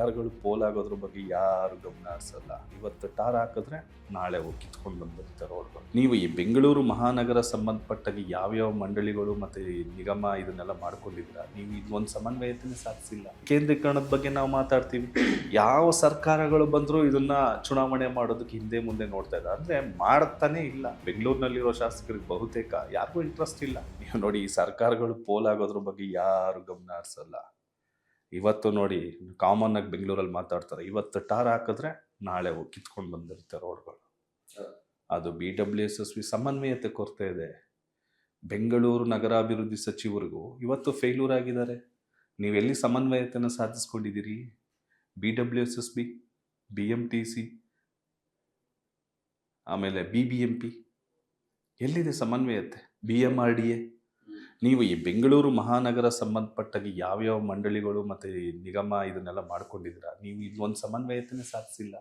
ಸರ್ಕಾರಗಳು ಪೋಲಾಗೋದ್ರ ಬಗ್ಗೆ ಯಾರು ಗಮನ ಹರಿಸಲ್ಲ. ಇವತ್ತು ಟಾರ್ ಹಾಕಿದ್ರೆ ನಾಳೆ ಹೋಗಿ ಕಿತ್ಕೊಂಡು ಬಂದ್ಬಿಡ್ತಾರೆ ಬಗ್ಗೆ ನೀವು ಈ ಬೆಂಗಳೂರು ಮಹಾನಗರ ಸಂಬಂಧಪಟ್ಟಾಗಿ ಯಾವ್ಯಾವ ಮಂಡಳಿಗಳು ಮತ್ತೆ ನಿಗಮ ಇದನ್ನೆಲ್ಲ ಮಾಡ್ಕೊಂಡಿದ್ದೀರಾ? ನೀವು ಇದೊಂದು ಸಮನ್ವಯತೆನೇ ಸಾಧಿಸಿಲ್ಲ. ಕೇಂದ್ರೀಕರಣದ ಬಗ್ಗೆ ನಾವು ಮಾತಾಡ್ತೀವಿ. ಯಾವ ಸರ್ಕಾರಗಳು ಬಂದರೂ ಇದನ್ನ ಚುನಾವಣೆ ಮಾಡೋದಕ್ಕೆ ಹಿಂದೆ ಮುಂದೆ ನೋಡ್ತಾ ಇದ್ದಾರೆ ಅಂದ್ರೆ ಮಾಡ್ತಾನೆ ಇಲ್ಲ. ಬೆಂಗಳೂರಿನಲ್ಲಿರೋ ಶಾಸಕರಿಗೆ ಬಹುತೇಕ ಯಾರಿಗೂ ಇಂಟ್ರೆಸ್ಟ್ ಇಲ್ಲ. ನೀವು ನೋಡಿ ಈ ಸರ್ಕಾರಗಳು ಪೋಲಾಗೋದ್ರ ಬಗ್ಗೆ ಯಾರು ಗಮನ ಹರಿಸಲ್ಲ. ಇವತ್ತು ನೋಡಿ ಕಾಮನ್ ಆಗಿ ಬೆಂಗಳೂರಲ್ಲಿ ಮಾತಾಡ್ತಾರೆ ಇವತ್ತು ಟಾರ್ ಹಾಕಿದ್ರೆ ನಾಳೆ ಹೋಗಿ ಕಿತ್ಕೊಂಡು ಬಂದಿರುತ್ತೆ ರೋಡ್ಗಳು. ಅದು B W S S V ಸಮನ್ವಯತೆ ಕೊರತೆ ಇದೆ. ಬೆಂಗಳೂರು ನಗರಾಭಿವೃದ್ಧಿ ಸಚಿವರಿಗೂ ಇವತ್ತು ಫೇಲ್ಯೂರ್ ಆಗಿದ್ದಾರೆ. ನೀವು ಎಲ್ಲಿ ಸಮನ್ವಯತೆಯನ್ನು ಸಾಧಿಸ್ಕೊಂಡಿದ್ದೀರಿ? B W S S B B M T C ಆಮೇಲೆ ಬಿ ಬಿ ಎಂ ಪಿ ಎಲ್ಲಿದೆ ಸಮನ್ವಯತೆ? B M R D A ನೀವು ಈ ಬೆಂಗಳೂರು ಮಹಾನಗರ ಸಂಬಂಧಪಟ್ಟಾಗಿ ಯಾವ್ಯಾವ ಮಂಡಳಿಗಳು ಮತ್ತು ಈ ನಿಗಮ ಇದನ್ನೆಲ್ಲ ಮಾಡ್ಕೊಂಡಿದ್ದೀರಾ? ನೀವು ಇದೊಂದು ಸಮನ್ವಯತೆನೇ ಸಾಧಿಸಿಲ್ಲ.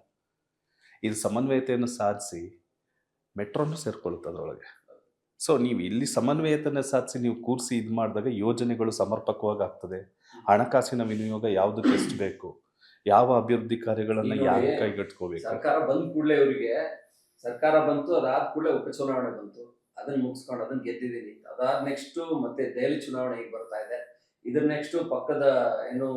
ಇದು ಸಮನ್ವಯತೆಯನ್ನು ಸಾಧಿಸಿ ಮೆಟ್ರೋನು ಸೇರ್ಕೊಳ್ಳುತ್ತೆ ಅದರೊಳಗೆ. ಸೊ ನೀವು ಇಲ್ಲಿ ಸಮನ್ವಯತೆಯನ್ನು ಸಾಧಿಸಿ ನೀವು ಕೂರಿಸಿ ಇದು ಮಾಡಿದಾಗ ಯೋಜನೆಗಳು ಸಮರ್ಪಕವಾಗಿ ಆಗ್ತದೆ. ಹಣಕಾಸಿನ ವಿನಿಯೋಗ ಯಾವುದಕ್ಕೆ ಎಷ್ಟು ಬೇಕು? ಯಾವ ಅಭಿವೃದ್ಧಿ ಕಾರ್ಯಗಳನ್ನು ಯಾರು ಕೈಗೆಟ್ಕೋಬೇಕು ಸರ್ಕಾರ ಬಂದ ಕೂಡಲೇ ಇವರಿಗೆ ಸರ್ಕಾರ ಬಂತು ಅದಾದ ಕೂಡಲೇ ಉಪಚುನಾವಣೆ ಬಂತು. ಅದನ್ನ ಮುಗಿಸ್ಕೊಂಡು ಅದನ್ನ ಗೆದ್ದಿದ್ದೀನಿ ಅದಾದ ನೆಕ್ಸ್ಟ್ ಮತ್ತೆ ದೆಹಲಿ ಚುನಾವಣೆ ಈಗ ಬರ್ತಾ ಇದೆ. ಇದ್ರ ನೆಕ್ಸ್ಟ್ ಪಕ್ಕದ ಏನು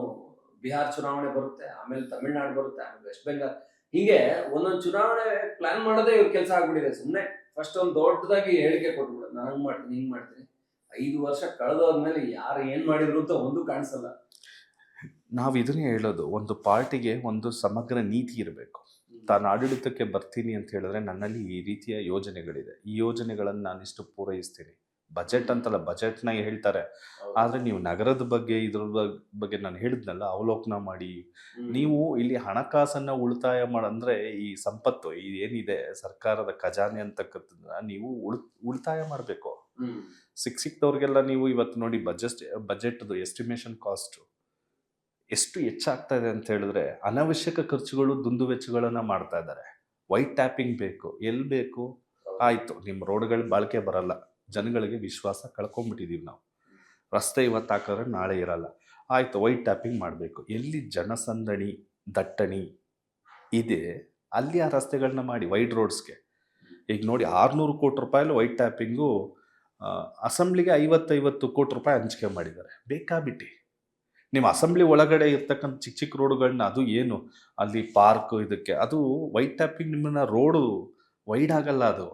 ಬಿಹಾರ್ ಚುನಾವಣೆ ಬರುತ್ತೆ, ಆಮೇಲೆ ತಮಿಳ್ನಾಡು ಬರುತ್ತೆ, ಆಮೇಲೆ ವೆಸ್ಟ್ ಬೆಂಗಾಲ್ ಹೀಗೆ ಒಂದೊಂದು ಚುನಾವಣೆ ಪ್ಲಾನ್ ಮಾಡೋದೇ ಇವ್ರ ಕೆಲಸ ಆಗ್ಬಿಟ್ಟಿದೆ. ಸುಮ್ಮನೆ ಫಸ್ಟ್ ಒಂದು ದೊಡ್ಡದಾಗಿ ಹೇಳಿಕೆ ಕೊಟ್ಬಿಡೋದು. ನಾನು ಹಂಗ್ ಮಾಡ್ತೀನಿ, ಹಿಂಗ್ ಮಾಡ್ತೀನಿ. ಐದು ವರ್ಷ ಕಳೆದೋದ್ಮೇಲೆ ಯಾರು ಏನು ಮಾಡಿದ್ರು ಅಂತ ಒಂದು ಕಾಣಿಸಲ್ಲ. ನಾವು ಇದನ್ನೇ ಹೇಳೋದು, ಒಂದು ಪಾರ್ಟಿಗೆ ಒಂದು ಸಮಗ್ರ ನೀತಿ ಇರಬೇಕು. ತಾನು ಆಡಳಿತಕ್ಕೆ ಬರ್ತೀನಿ ಅಂತ ಹೇಳಿದ್ರೆ ನನ್ನಲ್ಲಿ ಈ ರೀತಿಯ ಯೋಜನೆಗಳಿದೆ. ಈ ಯೋಜನೆಗಳನ್ನು ನಾನಿಷ್ಟು ಪೂರೈಸ್ತೀನಿ. ಬಜೆಟ್ ಅಂತಲ್ಲ ಬಜೆಟ್ನ ಹೇಳ್ತಾರೆ. ಆದರೆ ನೀವು ನಗರದ ಬಗ್ಗೆ ಇದ್ರ ಬಗ್ಗೆ ನಾನು ಹೇಳಿದ್ನಲ್ಲ ಅವಲೋಕನ ಮಾಡಿ. ನೀವು ಇಲ್ಲಿ ಹಣಕಾಸನ್ನು ಉಳಿತಾಯ ಮಾಡಂದ್ರೆ ಈ ಸಂಪತ್ತು ಏನಿದೆ ಸರ್ಕಾರದ ಖಜಾನೆ ಅಂತಕ್ಕಂಥದ್ದನ್ನ ನೀವು ಉಳ್ ಉಳಿತಾಯ ಮಾಡಬೇಕು. ಸಿಕ್ಸ್ ಸಿಕ್ ಸಿಕ್ತವ್ರಿಗೆಲ್ಲ ನೀವು ಇವತ್ತು ನೋಡಿ ಬಜೆಟ್ ಬಜೆಟ್ದು ಎಸ್ಟಿಮೇಷನ್ ಕಾಸ್ಟು ಎಷ್ಟು ಹೆಚ್ಚಾಗ್ತಾ ಇದೆ ಅಂತ ಹೇಳಿದ್ರೆ ಅನಾವಶ್ಯಕ ಖರ್ಚುಗಳು ದುಂದು ವೆಚ್ಚಗಳನ್ನು ಮಾಡ್ತಾ ಇದ್ದಾರೆ. ವೈಟ್ ಟ್ಯಾಪಿಂಗ್ ಬೇಕು ಎಲ್ಲಿ ಬೇಕು? ಆಯಿತು ನಿಮ್ಮ ರೋಡ್ಗಳು ಬಾಳಿಕೆ ಬರಲ್ಲ. ಜನಗಳಿಗೆ ವಿಶ್ವಾಸ ಕಳ್ಕೊಂಡ್ಬಿಟ್ಟಿದ್ದೀವಿ ನಾವು. ರಸ್ತೆ ಇವತ್ತು ಹಾಕಿದ್ರೆ ನಾಳೆ ಇರಲ್ಲ. ಆಯಿತು ವೈಟ್ ಟ್ಯಾಪಿಂಗ್ ಮಾಡಬೇಕು. ಎಲ್ಲಿ ಜನಸಂದಣಿ, ದಟ್ಟಣಿ ಇದೆ, ಅಲ್ಲಿ ಆ ರಸ್ತೆಗಳನ್ನ ಮಾಡಿ ವೈಡ್ ರೋಡ್ಸ್ಗೆ ಈಗ ನೋಡಿ, ಆರುನೂರು ಕೋಟಿ ರೂಪಾಯಲ್ಲಿ ವೈಟ್ ಟ್ಯಾಪಿಂಗು ಅಸೆಂಬ್ಲಿಗೆ ಐವತ್ತೈವತ್ತು ಕೋಟಿ ರೂಪಾಯಿ ಹಂಚಿಕೆ ಮಾಡಿದ್ದಾರೆ. ಬೇಕಾಬಿಟ್ಟಿ. ನಿಮ್ಮ ಅಸೆಂಬ್ಲಿ ಒಳಗಡೆ ಇರ್ತಕ್ಕಂಥ ಚಿಕ್ಕ ಚಿಕ್ಕ ರೋಡ್ಗಳನ್ನ ಅದು ಏನು? ಅಲ್ಲಿ ಪಾರ್ಕ್ ಇದಕ್ಕೆ ಅದು ವೈಟ್ ಟ್ಯಾಪಿಂಗ್ ನಿಮ್ಮನ್ನ ರೋಡು ವೈಡ್ ಆಗಲ್ಲ ಅದು.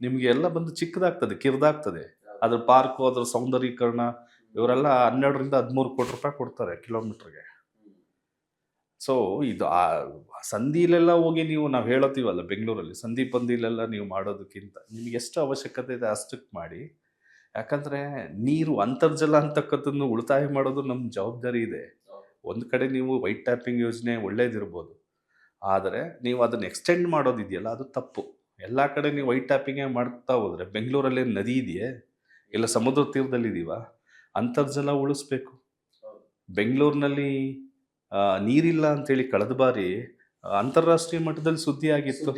ನಿಮಗೆ ಎಲ್ಲ ಬಂದು ಚಿಕ್ಕದಾಗ್ತದೆ ಕಿರಿದಾಗ್ತದೆ. ಅದ್ರ ಪಾರ್ಕು ಅದ್ರ ಸೌಂದರ್ಯೀಕರಣ ಇವರೆಲ್ಲ ಹನ್ನೆರಡರಿಂದ ಹದಿಮೂರು ಕೋಟಿ ರೂಪಾಯಿ ಕೊಡ್ತಾರೆ ಕಿಲೋಮೀಟ್ರಿಗೆ. ಸೊ ಇದು ಆ ಸಂಧಿಲೆಲ್ಲ ಹೋಗಿ ನೀವು ನಾವು ಹೇಳತ್ತೀವಲ್ಲ ಬೆಂಗಳೂರಲ್ಲಿ ಸಂಧಿ ಪಂದಿಲೆಲ್ಲ ನೀವು ಮಾಡೋದಕ್ಕಿಂತ ನಿಮ್ಗೆ ಎಷ್ಟು ಅವಶ್ಯಕತೆ ಇದೆ ಅಷ್ಟಕ್ಕೆ ಮಾಡಿ. ಯಾಕಂದರೆ ನೀರು ಅಂತರ್ಜಲ ಅಂತಕ್ಕಂಥದ್ದು ಉಳಿತಾಯ ಮಾಡೋದು ನಮ್ಮ ಜವಾಬ್ದಾರಿ ಇದೆ. ಒಂದು ಕಡೆ ನೀವು ವೈಟ್ ಟ್ಯಾಪಿಂಗ್ ಯೋಜನೆ ಒಳ್ಳೇದಿರ್ಬೋದು. ಆದರೆ ನೀವು ಅದನ್ನು ಎಕ್ಸ್ಟೆಂಡ್ ಮಾಡೋದಿದೆಯಲ್ಲ ಅದು ತಪ್ಪು. ಎಲ್ಲ ಕಡೆ ನೀವು ವೈಟ್ ಟ್ಯಾಪಿಂಗೇ ಮಾಡ್ತಾ ಹೋದರೆ ಬೆಂಗಳೂರಲ್ಲಿ ನದಿ ಇದೆಯೇ? ಇಲ್ಲ ಸಮುದ್ರ ತೀರದಲ್ಲಿ ಇದೀವ? ಅಂತರ್ಜಲ ಉಳಿಸ್ಬೇಕು. ಬೆಂಗಳೂರಿನಲ್ಲಿ ನೀರಿಲ್ಲ ಅಂತೇಳಿ ಕಳೆದ ಬಾರಿ ಅಂತಾರಾಷ್ಟ್ರೀಯ ಮಟ್ಟದಲ್ಲಿ ಸುದ್ದಿ ಆಗಿತ್ತು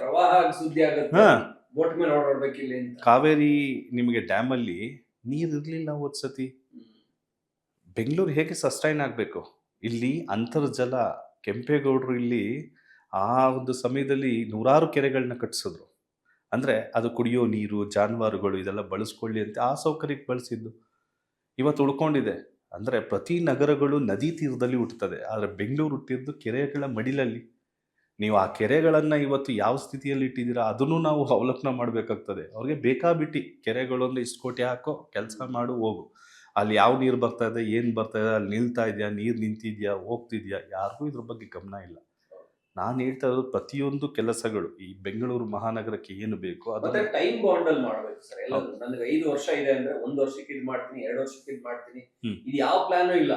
ಪ್ರವಾಹ ಸುದ್ದಿ. ಬೋಟ್ ಮೇಲೆ ಓಡಾಡ್ಬೇಕು ಇಲ್ಲಿ ಅಂತ. ಕಾವೇರಿ ನಿಮಗೆ ಡ್ಯಾಮಲ್ಲಿ ನೀರು ಇರಲಿಲ್ಲ ಸತಿ. ಬೆಂಗಳೂರು ಹೇಗೆ ಸಸ್ಟೈನ್ ಆಗಬೇಕು? ಇಲ್ಲಿ ಅಂತರ್ಜಲ ಕೆಂಪೇಗೌಡರು ಇಲ್ಲಿ ಆ ಒಂದು ಸಮಯದಲ್ಲಿ ನೂರಾರು ಕೆರೆಗಳನ್ನ ಕಟ್ಟಿಸಿದ್ರು ಅಂದರೆ ಅದು ಕುಡಿಯೋ ನೀರು ಜಾನುವಾರುಗಳು ಇದೆಲ್ಲ ಬಳಸ್ಕೊಳ್ಳಿ ಅಂತ ಆ ಸೌಕರ್ಯಕ್ಕೆ ಬಳಸಿದ್ದು. ಇವತ್ತು ಉಳ್ಕೊಂಡಿದೆ. ಅಂದರೆ ಪ್ರತಿ ನಗರಗಳು ನದಿ ತೀರದಲ್ಲಿ ಹುಟ್ಟುತ್ತದೆ ಆದರೆ ಬೆಂಗಳೂರು ಹುಟ್ಟಿದ್ದು ಕೆರೆಗಳ ಮಡಿಲಲ್ಲಿ. ನೀವು ಆ ಕೆರೆಗಳನ್ನು ಇವತ್ತು ಯಾವ ಸ್ಥಿತಿಯಲ್ಲಿ ಇಟ್ಟಿದ್ದೀರಾ ಅದನ್ನು ನಾವು ಅವಲೋಕನ ಮಾಡಬೇಕಾಗ್ತದೆ. ಅವ್ರಿಗೆ ಬೇಕಾಬಿಟ್ಟು ಕೆರೆಗಳೊಂದು ಇಷ್ಟು ಕೋಟಿ ಹಾಕೋ ಕೆಲಸ ಮಾಡು ಹೋಗು. ಅಲ್ಲಿ ಯಾವ ನೀರು ಬರ್ತಾ ಇದೆ ಏನು ಬರ್ತಾ ಇದೆ ಅಲ್ಲಿ ನಿಲ್ತಾ ಇದೆಯಾ ನೀರು ನಿಂತಿದೆಯಾ ಹೋಗ್ತಿದ್ಯಾ ಯಾರಿಗೂ ಇದ್ರ ಬಗ್ಗೆ ಗಮನ ಇಲ್ಲ. ನಾನು ಹೇಳ್ತಾ ಇರೋದು ಪ್ರತಿಯೊಂದು ಕೆಲಸಗಳು ಈ ಬೆಂಗಳೂರು ಮಹಾನಗರಕ್ಕೆ ಏನು ಬೇಕು ಅದನ್ನ ಟೈಮ್ ಬಾಂಡಲ್ ಅಲ್ಲಿ ಮಾಡ್ಬೇಕು ಸರ್. ಎಲ್ಲ ನನಗೆ ಐದು ವರ್ಷ ಇದೆ ಅಂದ್ರೆ ಒಂದು ವರ್ಷಕ್ಕೆ ಇದು ಮಾಡ್ತೀನಿ ಎರಡು ವರ್ಷಕ್ಕೆ ಇದು ಮಾಡ್ತೀನಿ. ಇದು ಯಾವ ಪ್ಲಾನ್ ಇಲ್ಲ.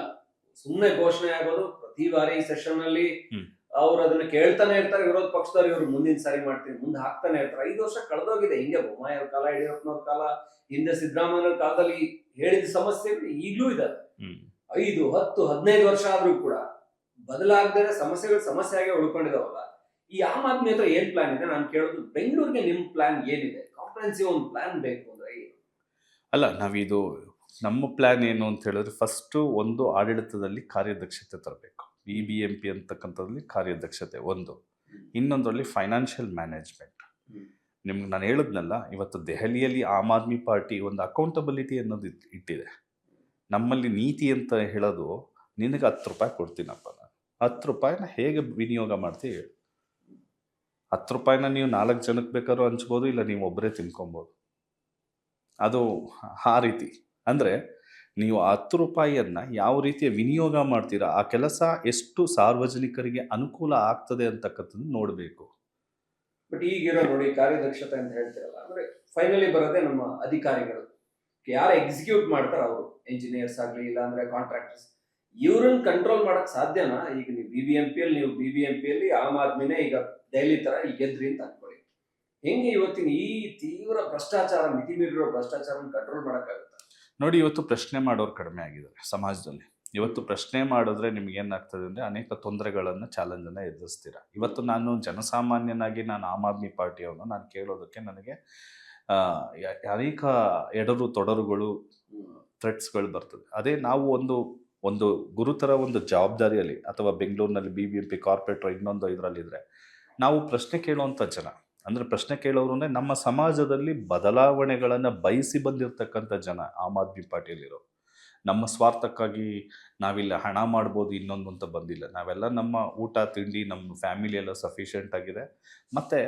ಸುಮ್ಮನೆ ಘೋಷಣೆ ಆಗೋದು ಪ್ರತಿ ಬಾರಿ ಸೆಷನ್ ಅಲ್ಲಿ. ಅವ್ರು ಅದನ್ನ ಕೇಳ್ತಾನೆ ಇರ್ತಾರೆ ವಿರೋಧ ಪಕ್ಷದವ್ರು ಇವ್ರು ಮುಂದಿನ ಸಾರಿ ಮಾಡ್ತೀನಿ ಮುಂದೆ ಹಾಕ್ತಾನೆ ಇರ್ತಾರೆ. ಐದು ವರ್ಷ ಕಳೆದೋಗಿದೆ. ಹಿಂಗೆ ಬೊಮ್ಮಾಯಿ ಅವ್ರ ಕಾಲ ಯಡಿಯೂರಪ್ಪನವ್ರ ಕಾಲ ಹಿಂದೆ ಸಿದ್ದರಾಮಯ್ಯ ಕಾಲದಲ್ಲಿ ಹೇಳಿದ ಸಮಸ್ಯೆಗಳು ಈಗಲೂ ಇದೆ. ಐದು ಹತ್ತು ಹದಿನೈದು ವರ್ಷ ಆದ್ರೂ ಕೂಡ ಬದಲಾಗದೇ ಸಮಸ್ಯೆಗಳು ಸಮಸ್ಯೆ ಆಗಿ ಉಳ್ಕೊಂಡಿದಾವಲ್ಲ ಈ ಆಮ್ ಆದ್ಮಿ ಹತ್ರ ಏನ್ ಪ್ಲಾನ್ ಇದೆ? ನಾನು ಕೇಳೋದು ಬೆಂಗಳೂರಿಗೆ ನಿಮ್ ಪ್ಲಾನ್ ಏನಿದೆ? ಕಾಂಪ್ರಹೆನ್ಸಿವ್ ಒಂದು ಪ್ಲಾನ್ ಬೇಕು ಅಂದ್ರೆ? ಅಲ್ಲ ನಾವಿದು ನಮ್ಮ ಪ್ಲಾನ್ ಏನು ಅಂತ ಹೇಳಿದ್ರೆ ಫಸ್ಟು ಒಂದು ಆಡಳಿತದಲ್ಲಿ ಕಾರ್ಯದಕ್ಷತೆ ತರಬೇಕು. ಬಿ ಬಿ ಎಂ ಪಿ ಅಂತಕ್ಕಂಥದ್ರಲ್ಲಿ ಕಾರ್ಯದಕ್ಷತೆ ಒಂದು. ಇನ್ನೊಂದರಲ್ಲಿ ಫೈನಾನ್ಷಿಯಲ್ ಮ್ಯಾನೇಜ್ಮೆಂಟ್. ನಿಮ್ಗೆ ನಾನು ಹೇಳಿದ್ನಲ್ಲ, ಇವತ್ತು ದೆಹಲಿಯಲ್ಲಿ ಆಮ್ ಆದ್ಮಿ ಪಾರ್ಟಿ ಒಂದು ಅಕೌಂಟಬಿಲಿಟಿ ಅನ್ನೋದು ಇಟ್- ಇಟ್ಟಿದೆ. ನಮ್ಮಲ್ಲಿ ನೀತಿ ಅಂತ ಹೇಳೋದು, ನಿನಗೆ ಹತ್ತು ರೂಪಾಯಿ ಕೊಡ್ತೀನಪ್ಪ ನಾನು. ಹತ್ತು ರೂಪಾಯಿನ ಹೇಗೆ ವಿನಿಯೋಗ ಮಾಡ್ತೀವಿ ಹೇಳಿ. ಹತ್ತು ರೂಪಾಯಿನ ನೀವು ನಾಲ್ಕು ಜನಕ್ಕೆ ಬೇಕಾದ್ರೂ ಹಂಚ್ಬೋದು, ಇಲ್ಲ ನೀವು ಒಬ್ಬರೇ ತಿನ್ಕೊಬೋದು. ಅದು ಆ ರೀತಿ. ಅಂದರೆ ನೀವು ಆ ಹತ್ತು ರೂಪಾಯಿಯನ್ನು ಯಾವ ರೀತಿಯ ವಿನಿಯೋಗ ಮಾಡ್ತೀರಾ? ಆ ಕೆಲಸ ಎಷ್ಟು ಸಾರ್ವಜನಿಕರಿಗೆ ಅನುಕೂಲ ಆಗ್ತದೆ ಅಂತಕ್ಕಂಥದ್ದು ನೋಡಬೇಕು. ಬಟ್ ಈಗಿರೋ ನೋಡಿ ಕಾರ್ಯದಕ್ಷತೆ ಅಂತ ಹೇಳ್ತಿರಲ್ಲ, ಅಂದ್ರೆ ಫೈನಲಿ ಬರೋದೇ ನಮ್ಮ ಅಧಿಕಾರಿಗಳು. ಯಾರು ಎಕ್ಸಿಕ್ಯೂಟ್ ಮಾಡ್ತಾರೆ ಅವರು ಇಂಜಿನಿಯರ್ಸ್ ಆಗಲಿ ಇಲ್ಲ ಅಂದ್ರೆ ಕಾಂಟ್ರಾಕ್ಟರ್ಸ್ ಇವ್ರನ್ನ ಕಂಟ್ರೋಲ್ ಮಾಡಕ್ ಸಾಧ್ಯನಾ? ಈಗ ನೀವು ಬಿ ಬಿ ಎಂ ಪಿ ಅಲ್ಲಿ, ನೀವು ಬಿ ಬಿ ಎಂ ಪಿ ಅಲ್ಲಿ ಆಮ್ ಆದ್ಮಿನೇ ಈಗ ದೆಹಲಿ ತರ ಈಗ ಗೆದ್ರಿ ಅಂತ ಅನ್ಕೊಳ್ಳಿ. ಹೆಂಗೆ ಇವತ್ತಿನ ಈ ತೀವ್ರ ಭ್ರಷ್ಟಾಚಾರ ಮಿತಿ ಮೀರಿರೋ ಭ್ರಷ್ಟಾಚಾರ ಕಂಟ್ರೋಲ್ ಮಾಡಕ್ಕಾಗುತ್ತೆ? ನೋಡಿ, ಇವತ್ತು ಪ್ರಶ್ನೆ ಮಾಡೋರು ಕಡಿಮೆ ಆಗಿದ್ದಾರೆ ಸಮಾಜದಲ್ಲಿ. ಇವತ್ತು ಪ್ರಶ್ನೆ ಮಾಡಿದ್ರೆ ನಿಮ್ಗೆ ಏನಾಗ್ತದೆ ಅಂದರೆ ಅನೇಕ ತೊಂದರೆಗಳನ್ನು ಚಾಲೆಂಜನ್ನು ಎದುರಿಸ್ತೀರ? ಇವತ್ತು ನಾನು ಜನಸಾಮಾನ್ಯನಾಗಿ ನಾನು ಆಮ್ ಆದ್ಮಿ ಪಾರ್ಟಿಯವನು ನಾನು ಕೇಳೋದಕ್ಕೆ ನನಗೆ ಅನೇಕ ಎಡರು ತೊಡರುಗಳು ಥ್ರೆಟ್ಸ್ಗಳು ಬರ್ತದೆ. ಅದೇ ನಾವು ಒಂದು ಒಂದು ಗುರುತರ ಒಂದು ಜವಾಬ್ದಾರಿಯಲ್ಲಿ ಅಥವಾ ಬೆಂಗಳೂರಿನಲ್ಲಿ B B M P corporator ಇನ್ನೊಂದು ಇದರಲ್ಲಿದ್ದರೆ ನಾವು ಪ್ರಶ್ನೆ ಕೇಳುವಂಥ ಜನ ಅಂದರೆ ಪ್ರಶ್ನೆ ಕೇಳೋರು ಅಂದರೆ ನಮ್ಮ ಸಮಾಜದಲ್ಲಿ ಬದಲಾವಣೆಗಳನ್ನು ಬಯಸಿ ಬಂದಿರತಕ್ಕಂಥ ಜನ ಆಮ್ ಆದ್ಮಿ ಪಾರ್ಟಿಯಲ್ಲಿರೋ. ನಮ್ಮ ಸ್ವಾರ್ಥಕ್ಕಾಗಿ ನಾವಿಲ್ಲ ಹಣ ಮಾಡ್ಬೋದು ಇನ್ನೊಂದು ಅಂತ ಬಂದಿಲ್ಲ. ನಾವೆಲ್ಲ ನಮ್ಮ ಊಟ, ತಿಂಡಿ, ನಮ್ಮ ಫ್ಯಾಮಿಲಿ ಎಲ್ಲ ಸಫಿಷಿಯೆಂಟ್ ಆಗಿದೆ. ಮತ್ತು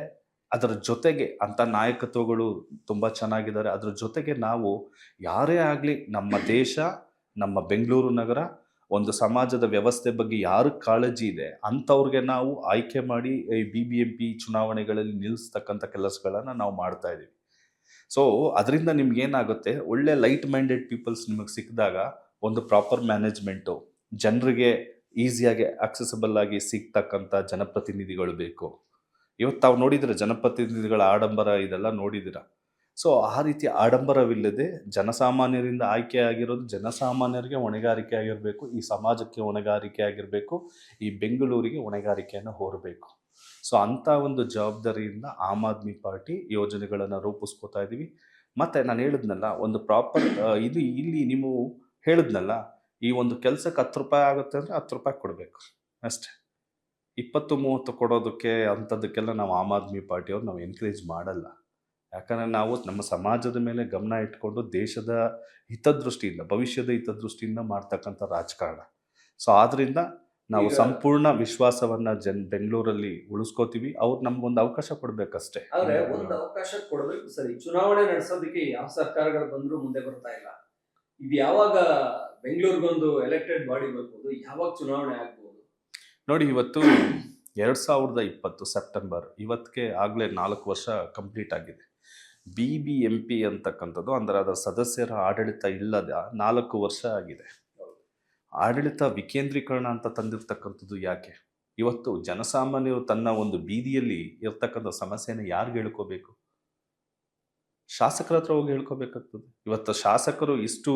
ಅದರ ಜೊತೆಗೆ ಅಂಥ ನಾಯಕತ್ವಗಳು ತುಂಬ ಚೆನ್ನಾಗಿದ್ದಾರೆ. ಅದರ ಜೊತೆಗೆ ನಾವು ಯಾರೇ ಆಗಲಿ ನಮ್ಮ ದೇಶ, ನಮ್ಮ ಬೆಂಗಳೂರು ನಗರ ಒಂದು ಸಮಾಜದ ವ್ಯವಸ್ಥೆ ಬಗ್ಗೆ ಯಾರು ಕಾಳಜಿ ಇದೆ, ಅಂಥವ್ರಿಗೆ ನಾವು ಆಯ್ಕೆ ಮಾಡಿ ಬಿ ಬಿ ಎಂ ಪಿ ಚುನಾವಣೆಗಳಲ್ಲಿ ನಿಲ್ಲಿಸ್ತಕ್ಕಂಥ ಕೆಲಸಗಳನ್ನು ನಾವು ಮಾಡ್ತಾ ಇದ್ದೀವಿ ಸೊ ಅದರಿಂದ ನಿಮ್ಗೇನಾಗುತ್ತೆ ಒಳ್ಳೆ ಲೈಟ್ ಮೈಂಡೆಡ್ ಪೀಪಲ್ಸ್ ನಿಮಗೆ ಸಿಕ್ಕಿದಾಗ ಒಂದು ಪ್ರಾಪರ್ ಮ್ಯಾನೇಜ್ಮೆಂಟು ಜನರಿಗೆ ಈಸಿಯಾಗಿ ಆಕ್ಸೆಸಬಲ್ ಆಗಿ ಸಿಗ್ತಕ್ಕಂಥ ಜನಪ್ರತಿನಿಧಿಗಳು ಬೇಕು. ಇವತ್ತು ತಾವು ನೋಡಿದರೆ ಜನಪ್ರತಿನಿಧಿಗಳ ಆಡಂಬರ ಇದೆಲ್ಲ ನೋಡಿದ್ದೀರ? ಸೊ ಆ ರೀತಿ ಆಡಂಬರವಿಲ್ಲದೆ ಜನಸಾಮಾನ್ಯರಿಂದ ಆಯ್ಕೆ ಆಗಿರೋದು ಜನಸಾಮಾನ್ಯರಿಗೆ ಹೊಣೆಗಾರಿಕೆ ಆಗಿರಬೇಕು, ಈ ಸಮಾಜಕ್ಕೆ ಹೊಣೆಗಾರಿಕೆ ಆಗಿರಬೇಕು, ಈ ಬೆಂಗಳೂರಿಗೆ ಹೊಣೆಗಾರಿಕೆಯನ್ನು ಹೊರಬೇಕು. ಸೊ ಅಂಥ ಒಂದು ಜವಾಬ್ದಾರಿಯಿಂದ ಆಮ್ ಆದ್ಮಿ ಪಾರ್ಟಿ ಯೋಜನೆಗಳನ್ನು ರೂಪಿಸ್ಕೋತಾ ಇದ್ದೀವಿ ಮತ್ತು ನಾನು ಹೇಳಿದ್ನಲ್ಲ, ಒಂದು ಪ್ರಾಪರ್ ಇದು ಇಲ್ಲಿ ನೀವು ಹೇಳಿದ್ನಲ್ಲ, ಈ ಒಂದು ಕೆಲಸಕ್ಕೆ ಹತ್ತು ರೂಪಾಯಿ ಆಗುತ್ತೆ ಅಂದರೆ ಹತ್ತು ರೂಪಾಯಿ ಕೊಡಬೇಕು. ಅಷ್ಟೇ. ಇಪ್ಪತ್ತು ಮೂವತ್ತು ಕೊಡೋದಕ್ಕೆ ಅಂಥದ್ದಕ್ಕೆಲ್ಲ ನಾವು ಆಮ್ ಆದ್ಮಿ ಪಾರ್ಟಿಯವ್ರು ನಾವು ಎನ್ಕರೇಜ್ ಮಾಡಲ್ಲ. ಯಾಕಂದರೆ ನಾವು ನಮ್ಮ ಸಮಾಜದ ಮೇಲೆ ಗಮನ ಇಟ್ಕೊಂಡು ದೇಶದ ಹಿತದೃಷ್ಟಿಯಿಂದ ಭವಿಷ್ಯದ ಹಿತದೃಷ್ಟಿಯಿಂದ ಮಾಡ್ತಕ್ಕಂಥ ರಾಜಕಾರಣ. ಸೊ ಆದ್ದರಿಂದ ನಾವು ಸಂಪೂರ್ಣ ವಿಶ್ವಾಸವನ್ನ ಜನ್ ಬೆಂಗಳೂರಲ್ಲಿ ಉಳಿಸ್ಕೋತೀವಿ. ಅವ್ರು ನಮ್ಗೊಂದು ಅವಕಾಶ ಕೊಡ್ಬೇಕಷ್ಟೇ. ಆದರೆ ಒಂದು ಅವಕಾಶ ಕೊಡಬೇಕು ಸರಿ. ಚುನಾವಣೆ ನಡೆಸೋದಕ್ಕೆ ಯಾವ ಸರ್ಕಾರಗಳು ಬಂದರೂ ಮುಂದೆ ಬರ್ತಾ ಇಲ್ಲ. ಇದು ಯಾವಾಗ ಬೆಂಗಳೂರಿಗೊಂದು ಎಲೆಕ್ಟೆಡ್ ಬಾಡಿ ಬರ್ಬೋದು ಯಾವಾಗ ಚುನಾವಣೆ ಆಗ್ಬೋದು? ನೋಡಿ ಇವತ್ತು ಎರಡು ಸಾವಿರದ ಇಪ್ಪತ್ತು ಸೆಪ್ಟೆಂಬರ್ ಇವತ್ತಿಗೆ ಆಗಲೇ ನಾಲ್ಕು ವರ್ಷ ಕಂಪ್ಲೀಟ್ ಆಗಿದೆ. ಬಿ ಬಿ ಎಂ ಪಿ ಅಂತಕ್ಕಂಥದ್ದು, ಅಂದರೆ ಅದರ ಸದಸ್ಯರ ಆಡಳಿತ ಇಲ್ಲದ ನಾಲ್ಕು ವರ್ಷ ಆಗಿದೆ. ಆಡಳಿತ ವಿಕೇಂದ್ರೀಕರಣ ಅಂತ ತಂದಿರ್ತಕ್ಕಂಥದ್ದು ಯಾಕೆ? ಇವತ್ತು ಜನಸಾಮಾನ್ಯರು ತನ್ನ ಒಂದು ಬೀದಿಯಲ್ಲಿ ಇರ್ತಕ್ಕಂಥ ಸಮಸ್ಯೆನ ಯಾರಿಗೆ ಹೇಳ್ಕೋಬೇಕು? ಶಾಸಕರ ಹತ್ರ ಹೋಗಿ ಹೇಳ್ಕೋಬೇಕಾಗ್ತದೆ. ಇವತ್ತು ಶಾಸಕರು ಇಷ್ಟು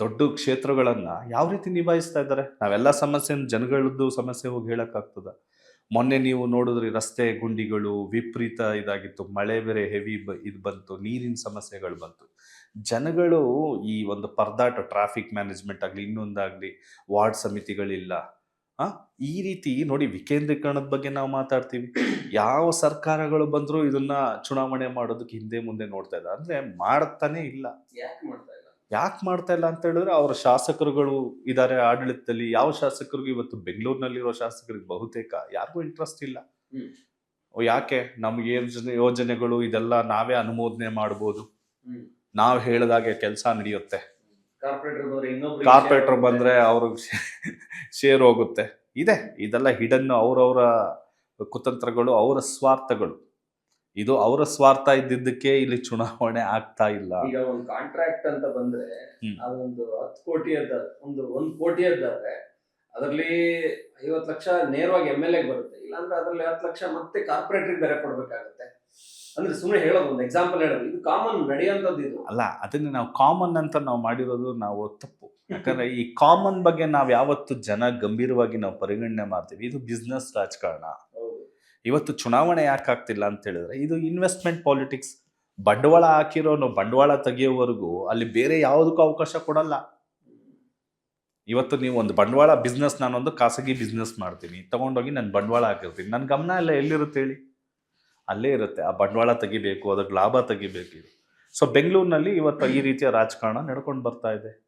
ದೊಡ್ಡ ಕ್ಷೇತ್ರಗಳನ್ನು ಯಾವ ರೀತಿ ನಿಭಾಯಿಸ್ತಾ ಇದ್ದಾರೆ? ನಾವೆಲ್ಲ ಸಮಸ್ಯೆ ಜನಗಳದ್ದು ಸಮಸ್ಯೆ ಹೋಗಿ ಹೇಳೋಕ್ಕಾಗ್ತದ. ಮೊನ್ನೆ ನೀವು ನೋಡಿದ್ರಿ ರಸ್ತೆ ಗುಂಡಿಗಳು, ವಿಪರೀತ ಇದಾಗಿತ್ತು, ಮಳೆ ಬೇರೆ ಹೆವಿ ಬ, ಇದು ಬಂತು, ನೀರಿನ ಸಮಸ್ಯೆಗಳು ಬಂತು. ಜನಗಳು ಈ ಒಂದು ಪರದಾಟ ಟ್ರಾಫಿಕ್ ಮ್ಯಾನೇಜ್ಮೆಂಟ್ ಆಗಲಿ, ಇನ್ನೊಂದಾಗಲಿ, ವಾರ್ಡ್ ಸಮಿತಿಗಳಿಲ್ಲ. ಈ ರೀತಿ ನೋಡಿ ವಿಕೇಂದ್ರೀಕರಣದ ಬಗ್ಗೆ ನಾವು ಮಾತಾಡ್ತೀವಿ. ಯಾವ ಸರ್ಕಾರಗಳು ಬಂದರೂ ಇದನ್ನ ಚುನಾವಣೆ ಮಾಡೋದಕ್ಕೆ ಹಿಂದೆ ಮುಂದೆ ನೋಡ್ತಾ ಇದ್ದಾರೆ ಅಂದರೆ ಮಾಡ್ತಾನೆ ಇಲ್ಲ. ಯಾಕೆ ಮಾಡ್ತಾ ಇಲ್ಲ? ಯಾಕೆ ಮಾಡ್ತಾ ಇಲ್ಲ ಅಂತ ಹೇಳಿದ್ರೆ ಅವರ ಶಾಸಕರುಗಳು ಇದ್ದಾರೆ ಆಡಳಿತದಲ್ಲಿ. ಯಾವ ಶಾಸಕರಿಗೂ ಇವತ್ತು ಬೆಂಗಳೂರಿನಲ್ಲಿರೋ ಶಾಸಕರಿಗೆ ಬಹುತೇಕ ಯಾರಿಗೂ ಇಂಟ್ರೆಸ್ಟ್ ಇಲ್ಲ. ಓ, ಯಾಕೆ? ನಮ್ಗೆ ಯೋಜನೆ ಯೋಜನೆಗಳು ಇದೆಲ್ಲ ನಾವೇ ಅನುಮೋದನೆ ಮಾಡ್ಬೋದು. ನಾವ್ ಹೇಳಿದಾಗೆ ಕೆಲಸ ನಡೆಯುತ್ತೆ. ಕಾರ್ಪೊರೇಟರ್ ಬಂದ್ರೆ ಅವ್ರ ಕಾರ್ಪೊರೇಟರ್ ಬಂದ್ರೆ ಅವ್ರಿಗೆ ಶೇರ್ ಹೋಗುತ್ತೆ. ಇದೆ ಇದೆಲ್ಲ ಹಿಡನ್ ಅವರವರ ಕುತಂತ್ರಗಳು ಅವರ ಸ್ವಾರ್ಥಗಳು. ಇದು ಅವರ ಸ್ವಾರ್ಥ ಇದ್ದಿದ್ದಕ್ಕೆ ಇಲ್ಲಿ ಚುನಾವಣೆ ಆಗ್ತಾ ಇಲ್ಲ. ಈಗ ಒಂದು ಕಾಂಟ್ರಾಕ್ಟ್ ಅಂತ ಬಂದ್ರೆ. ಅದೊಂದು ಹತ್ತು ಕೋಟಿ ಅದ ಒಂದು ಒಂದ್ ಅದಾದ್ರೆ ಅದರಲ್ಲಿ ಐವತ್ತು ಲಕ್ಷ ನೇರವಾಗಿ ಎಂ ಎಲ್ ಎ ಬರುತ್ತೆ. ಇಲ್ಲಾಂದ್ರೆ ಅದರಲ್ಲಿ ಹತ್ತು ಲಕ್ಷ ಮತ್ತೆ ಕಾರ್ಪೊರೇಟರ್ ಬೇರೆ ಕೊಡ್ಬೇಕಾಗುತ್ತೆ. ಅಂದ್ರೆ ಸುಮ್ಮನೆ ಹೇಳೋದು ಒಂದು ಎಕ್ಸಾಂಪಲ್ ಹೇಳೋದು. ಇದು ಕಾಮನ್ ನಡೆಯುವಂಥದ್ದು ಇದು. ಅಲ್ಲ ಅದನ್ನ ನಾವು ಕಾಮನ್ ಅಂತ ನಾವು ಮಾಡಿರೋದು ನಾವು ತಪ್ಪು. ಯಾಕಂದ್ರೆ ಈ ಕಾಮನ್ ಬಗ್ಗೆ ನಾವು ಯಾವತ್ತು ಜನ ಗಂಭೀರವಾಗಿ ನಾವು ಪರಿಗಣನೆ ಮಾಡ್ತೀವಿ. ಇದು ಬಿಸ್ನೆಸ್ ರಾಜಕಾರಣ. ಇವತ್ತು ಚುನಾವಣೆ ಯಾಕೆ ಆಗ್ತಿಲ್ಲ ಅಂತ ಹೇಳಿದ್ರೆ, ಇದು ಇನ್ವೆಸ್ಟ್ಮೆಂಟ್ ಪಾಲಿಟಿಕ್ಸ್ ಬಂಡವಾಳ ಹಾಕಿರೋನು ಬಂಡವಾಳ ತೆಗಿಯೋವರೆಗೂ ಅಲ್ಲಿ ಬೇರೆ ಯಾವುದಕ್ಕೂ ಅವಕಾಶ ಕೊಡಲ್ಲ. ಇವತ್ತು ನೀವು ಒಂದು ಬಂಡವಾಳ ಬಿಸ್ನೆಸ್ ನಾನೊಂದು ಖಾಸಗಿ ಬಿಸ್ನೆಸ್ ಮಾಡ್ತೀನಿ. ತಗೊಂಡೋಗಿ ನಾನು ಬಂಡವಾಳ ಹಾಕಿರ್ತೀನಿ. ನನ್ನ ಗಮನ ಎಲ್ಲ ಎಲ್ಲಿರುತ್ತೆ ಹೇಳಿ? ಅಲ್ಲೇ ಇರುತ್ತೆ. ಆ ಬಂಡವಾಳ ತೆಗಿಬೇಕು, ಅದಕ್ಕೆ ಲಾಭ ತೆಗಿಬೇಕು ಸೊ ಬೆಂಗಳೂರಿನಲ್ಲಿ ಇವತ್ತು ಈ ರೀತಿಯ ರಾಜಕಾರಣ ನಡ್ಕೊಂಡು ಬರ್ತಾ ಇದೆ.